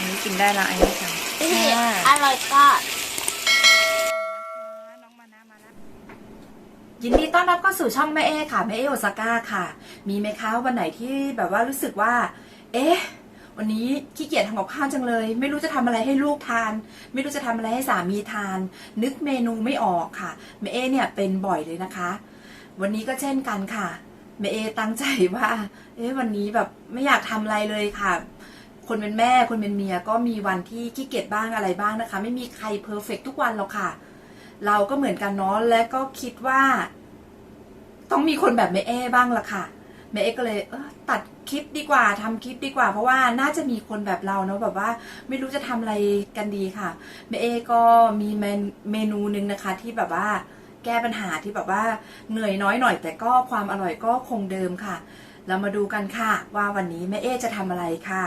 อันนี้กินได้ละอันนี้ค่ะที่อ่าอร่อยก็น้องมานะมานะยินดีต้อนรับเข้าสู่ช่องแม่เอค่ะแม่เอโอซาก้าค่ะ มีไหมคะวันไหนที่แบบว่ารู้สึกว่า เอ๊ะวันนี้ขี้เกียจทำกับข้าวจังเลย ไม่รู้จะทำอะไรให้ลูกทาน ไม่รู้จะทำอะไรให้สามีทาน นึกเมนูไม่ออกค่ะแม่เอเนี่ยเป็นบ่อยเลยนะคะ วันนี้ก็เช่นกันค่ะแม่เอตั้งใจว่า เอ๊ะวันนี้แบบไม่อยากทำอะไรเลยค่ะ คนเป็นแม่ คนเป็นเมียก็มีวันที่ขี้เกียจบ้างอะไรบ้างนะคะ ไม่มีใครเพอร์เฟกทุกวันหรอกค่ะ เราก็เหมือนกันเนาะและก็คิดว่า ต้องมีคนแบบแม่เอบ้างละค่ะแม่เอก็เลยเออตัดคลิปดีกว่าทำคลิปดีกว่า เพราะว่าน่าจะมีคนแบบเราเนาะแบบว่าไม่รู้จะทำอะไรกันดีค่ะแม่เอก็มีเมนูหนึ่งนะคะ ที่แบบว่าแก้ปัญหาที่แบบว่าเหนื่อยน้อยหน่อย แต่ก็ความอร่อยก็คงเดิมค่ะ เรามาดูกันค่ะ ว่าวันนี้แม่เอจะทำอะไรค่ะ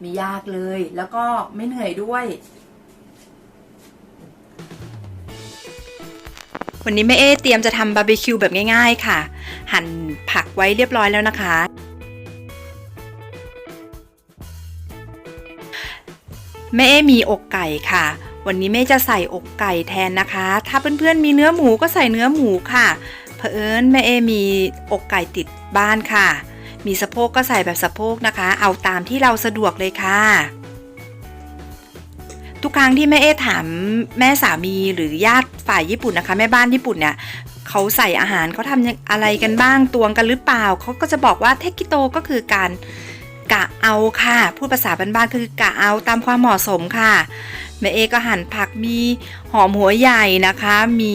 ไม่ยากเลย แล้วก็ไม่เหนื่อยด้วย วันนี้แม่เอเตรียมจะทำบาร์บีคิวแบบง่ายๆค่ะ หั่นผักไว้เรียบร้อยแล้วนะคะ แม่เอมีอกไก่ค่ะ วันนี้แม่จะใส่อกไก่แทนนะคะ ถ้าเพื่อนๆมีเนื้อหมูก็ใส่เนื้อหมูค่ะเผอิญแม่เอมีอกไก่ติดบ้านค่ะ มีสะโพกก็ใส่แบบสะโพกนะคะ เอาตามที่เราสะดวกเลยค่ะ ทุกครั้งที่แม่เอถามแม่สามีหรือญาติฝ่ายญี่ปุ่นนะคะ แม่บ้านญี่ปุ่นเนี่ยเขาใส่อาหารเขาทำอะไรกันบ้างตวงกันหรือเปล่าเขาก็จะบอกว่าเทคิโตก็คือการกะเอาค่ะ พูดภาษาบ้านๆคือกะเอาตามความเหมาะสมค่ะ แม่เอก็หั่นผักมีหอมหัวใหญ่นะคะ มี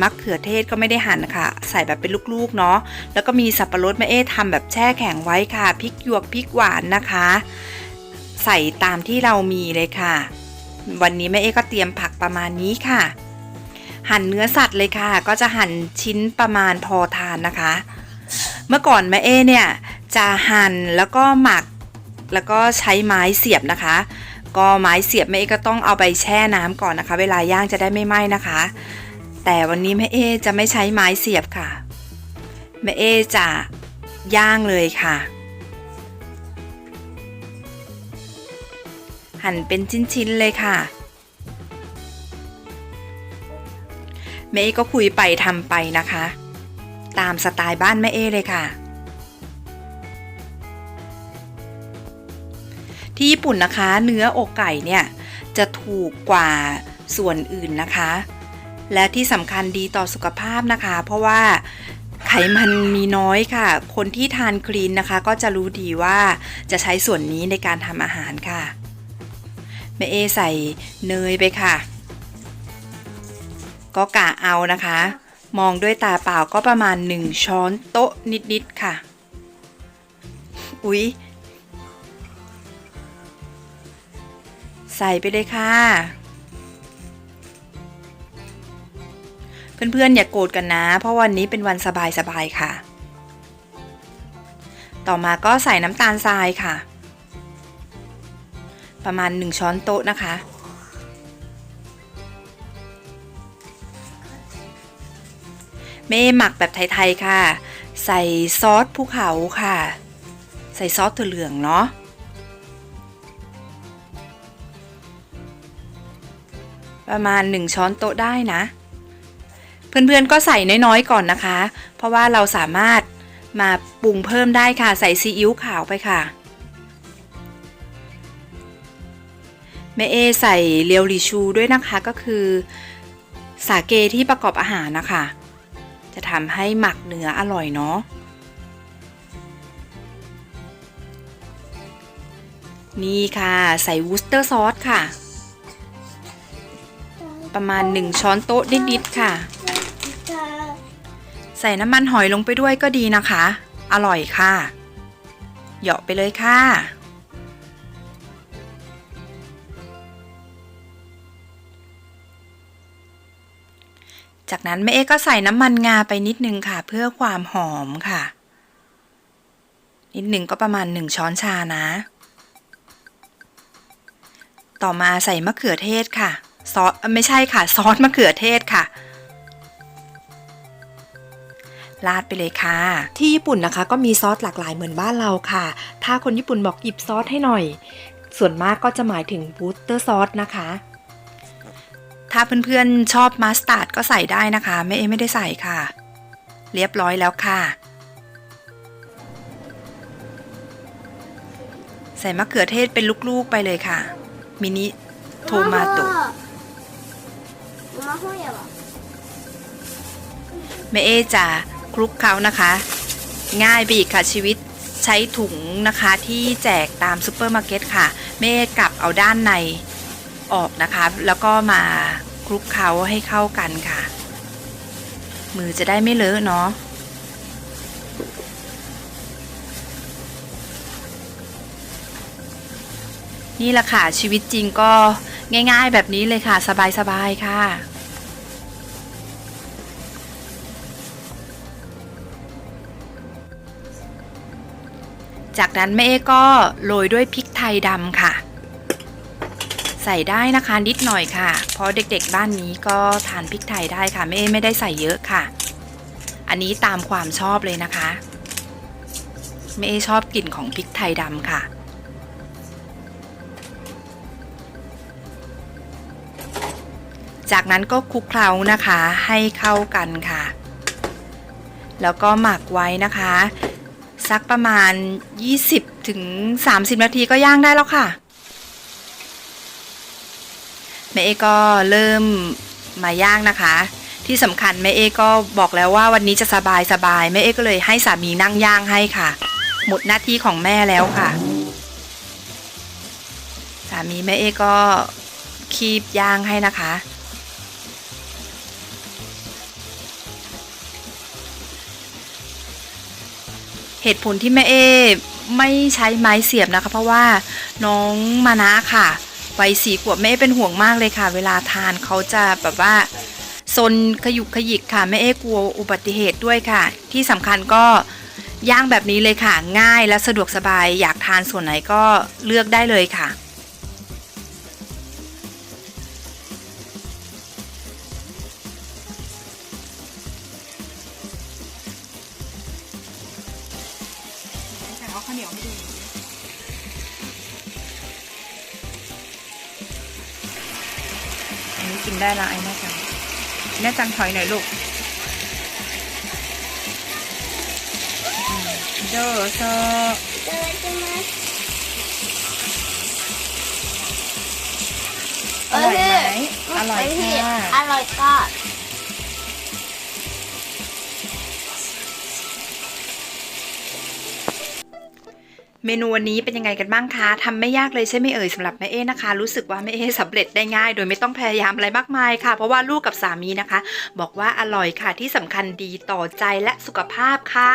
มะเขือเทศก็ไม่ได้หั่นค่ะ ใส่แบบเป็นลูกๆเนาะแล้วก็มีสับปะรดแม่เอทำแบบแช่แข็งไว้ค่ะพริกหยวกพริกหวานนะคะ ใส่ตามที่เรามีเลยค่ะ วันนี้แม่เอก็เตรียมผักประมาณนี้ค่ะ หั่นเนื้อสัตว์เลยค่ะ ก็จะหั่นชิ้นประมาณพอทานนะคะ เมื่อก่อนแม่เอเนี่ยจะหั่นแล้วก็หมักแล้วก็ใช้ไม้เสียบนะคะ ก็ไม้เสียบแม่เอก็ต้องเอาไปแช่น้ำก่อนนะคะ เวลาย่างจะได้ไม่ไหม้นะคะ แต่วันนี้แม่เอจะไม่ใช้ไม้เสียบค่ะแม่เอจะย่างเลยค่ะ หั่นเป็นชิ้นๆเลยค่ะแม่เอก็คุยไปทำไปนะคะ ตามสไตล์บ้านแม่เอเลยค่ะ ที่ญี่ปุ่นนะคะ เนื้ออกไก่เนี่ยจะถูกกว่าส่วนอื่นนะคะ และที่สำคัญดีต่อสุขภาพนะคะ เพราะว่าไขมันมีน้อยค่ะ คนที่ทานคลีนนะคะ ก็จะรู้ดีว่าจะใช้ส่วนนี้ในการทำอาหารค่ะแม่เอใส่เนยไปค่ะ ก็กะเอานะคะ มองด้วยตาเปล่าก็ประมาณ 1 ช้อนโต๊ะนิดๆค่ะ อุ๊ย ใส่ไปเลยค่ะ เพื่อนๆอย่ากโกรธกันนะ เพราะวันนี้เป็นวันสบายๆค่ะ ต่อมาก็ใส่น้ำตาลทรายค่ะ ประมาณ 1 ช้อนโต๊ะนะคะเม่หมักแบบไทย ๆ ค่ะ ใส่ซอสภูเขาค่ะ ใส่ซอสถั่วเหลืองเนาะ ประมาณ 1 ช้อนโต๊ะได้นะ เพื่อนๆก็ใส่น้อยๆก่อนนะคะ เพราะว่าเราสามารถมาปรุงเพิ่มได้ค่ะ ใส่ซีอิ๊วขาวไปค่ะแม่เอใส่เรียวลิชูด้วยนะคะก็คือ สาเกที่ประกอบอาหารนะคะ จะทำให้หมักเนื้ออร่อยเนาะนี่ค่ะ ใส่วูสเตอร์ซอสค่ะ ประมาณ 1 ช้อนโต๊ะนิดๆค่ะ ใส่น้ำมันหอยลงไปด้วยก็ดีนะคะ อร่อยค่ะ เหยาะไปเลยค่ะจากนั้นแม่เอ๊ก็ใส่น้ำมันงาไปนิดนึงค่ะ เพื่อความหอมค่ะ นิดหนึ่งก็ประมาณ1ช้อนชานะ ต่อมาใส่มะเขือเทศค่ะ ซอสเอ่อไม่ใช่ค่ะ ซอสมะเขือเทศค่ะราดไปเลยค่ะ ที่ญี่ปุ่นนะคะ ก็มีซอสหลากหลายเหมือนบ้านเราค่ะ ถ้าคนญี่ปุ่นบอกหยิบซอสให้หน่อย ส่วนมากก็จะหมายถึงบูสเตอร์ซอสนะคะ ถ้าเพื่อนๆชอบมัสตาร์ดก็ใส่ได้นะคะแม่เอไม่ได้ใส่ค่ะ เรียบร้อยแล้วค่ะ ใส่มะเขือเทศเป็นลูกๆไปเลยค่ะ มินิโทมาโต แม่เอจ๋าคลุกเขานะคะ ง่ายไปอีกค่ะชีวิตใช้ถุงนะคะที่แจกตามซูเปอร์มาร์เก็ตค่ะแม่กลับเอาด้านในออกนะคะ แล้วก็มาคลุกเขาให้เข้ากันค่ะ มือจะได้ไม่เลอะเนาะนี่แหละค่ะชีวิตจริงก็ง่ายๆแบบนี้เลยค่ะ สบายๆค่ะ จากนั้นแม่เอ๊ก็โรยด้วยพริกไทยดำค่ะ ใส่ได้นะคะนิดหน่อยค่ะ เพราะเด็กๆบ้านนี้ก็ทานพริกไทยได้ค่ะแม่เอ๊ไม่ได้ใส่เยอะค่ะ อันนี้ตามความชอบเลยนะคะแม่เอ๊ชอบกลิ่นของพริกไทยดำค่ะจากนั้นก็คลุกเคล้านะคะให้เข้ากันค่ะ แล้วก็หมักไว้นะคะ สักประมาณ 20ถึง30 นาทีก็ย่างได้แล้วค่ะแม่เอก็เริ่มมาย่างนะคะ ที่สำคัญแม่เอก็บอกแล้วว่าวันนี้จะสบายสบายแม่เอก็เลยให้สามีนั่งย่างให้ค่ะ หมดหน้าที่ของแม่แล้วค่ะ สามีแม่เอก็คีบย่างให้นะคะ เหตุผลที่แม่เอไม่ใช้ไม้เสียบนะคะ เพราะว่าน้องมานะค่ะวัยสี่ขวบแม่เป็นห่วงมากเลยค่ะ เวลาทานเขาจะแบบว่าซนขยุกขยิกค่ะแม่เอกลัวอุบัติเหตุด้วยค่ะ ที่สำคัญก็ย่างแบบนี้เลยค่ะ ง่ายและสะดวกสบายอยากทานส่วนไหนก็เลือกได้เลยค่ะ เหนียวให้ดูอันนี้กินได้ละไอ้แม่จังแม่จังถอยหน่อยลูกเดอโซอร่อยไหมอร่อยค่ะอร่อยก็ เมนูวันนี้เป็นยังไงกันบ้างคะทำไม่ยากเลยใช่ไหมเอ่ยสำหรับแม่เอ๊นะคะ รู้สึกว่าแม่เอ๊สำเร็จได้ง่าย โดยไม่ต้องพยายามอะไรมากมายค่ะ เพราะว่าลูกกับสามีนะคะ บอกว่าอร่อยค่ะที่สำคัญดีต่อใจและสุขภาพค่ะ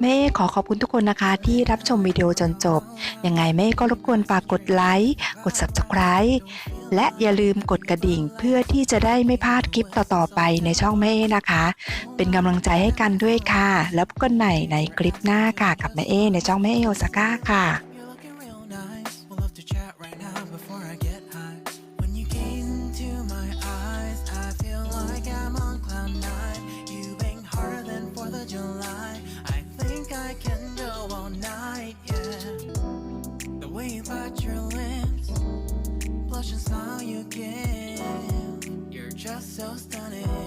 แม่ขอขอบคุณทุกคนนะคะที่รับชมวิดีโอจนจบ ยังไงแม่ก็รบกวนฝากกดไลค์ กด Subscribe และอย่าลืมกดกระดิ่งเพื่อที่จะได้ไม่พลาดคลิปต่อๆไปในช่องแม่นะคะ เป็นกำลังใจให้กันด้วยค่ะ แล้วพบกันใหม่ในคลิปหน้าค่ะกับแม่เอในช่องแม่เอโอซาก้าค่ะ You're so stunning.